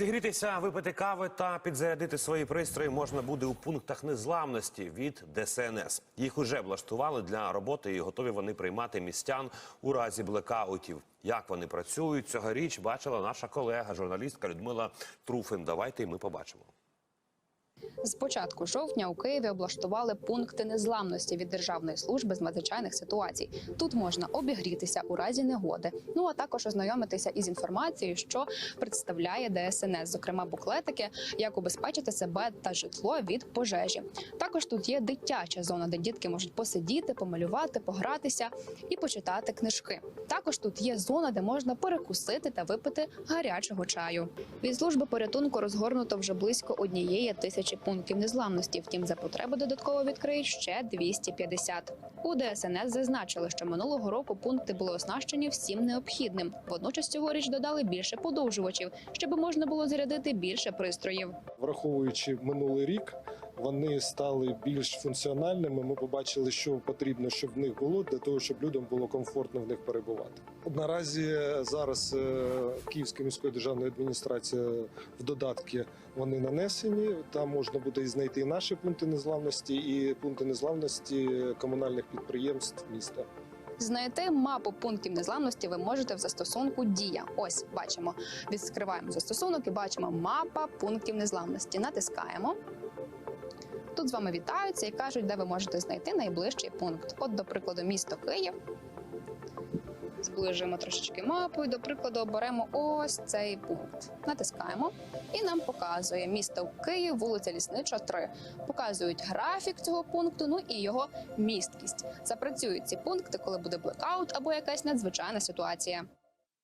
Зігрітися, випити кави та підзарядити свої пристрої можна буде у пунктах незламності від ДСНС. Їх уже влаштували для роботи і готові вони приймати містян у разі блекаутів. Як вони працюють цьогоріч, бачила наша колега, журналістка Людмила Труфин. Давайте і ми побачимо. З початку жовтня у Києві облаштували пункти незламності від Державної служби з надзвичайних ситуацій. Тут можна обігрітися у разі негоди. Ну а також ознайомитися із інформацією, що представляє ДСНС, зокрема буклетики, як убезпечити себе та житло від пожежі. Також тут є дитяча зона, де дітки можуть посидіти, помалювати, погратися і почитати книжки. Також тут є зона, де можна перекусити та випити гарячого чаю. Від служби порятунку розгорнуто вже близько однієї тисячі пунктів незламності. Втім, за потреби додатково відкриють ще 250. У ДСНС зазначили, що минулого року пункти були оснащені всім необхідним. Водночас цьогоріч додали більше подовжувачів, щоб можна було зарядити більше пристроїв. Враховуючи минулий рік, вони стали більш функціональними. Ми побачили, що потрібно, щоб в них було для того, щоб людям було комфортно в них перебувати. Наразі зараз е, Київська міської державної адміністрації в додатки вони нанесені. Там можна буде і знайти і наші пункти незламності, і пункти незламності комунальних підприємств міста. Знайти мапу пунктів незламності ви можете в застосунку Дія. Ось бачимо. Відкриваємо застосунок і бачимо мапа пунктів незламності. Натискаємо. Тут з вами вітаються і кажуть, де ви можете знайти найближчий пункт. От, до прикладу, місто Київ. Зближуємо трошечки мапу і, до прикладу, оберемо ось цей пункт. Натискаємо і нам показує місто Київ, вулиця Ліснича 3. Показують графік цього пункту, ну і його місткість. Запрацюють ці пункти, коли буде блекаут або якась надзвичайна ситуація.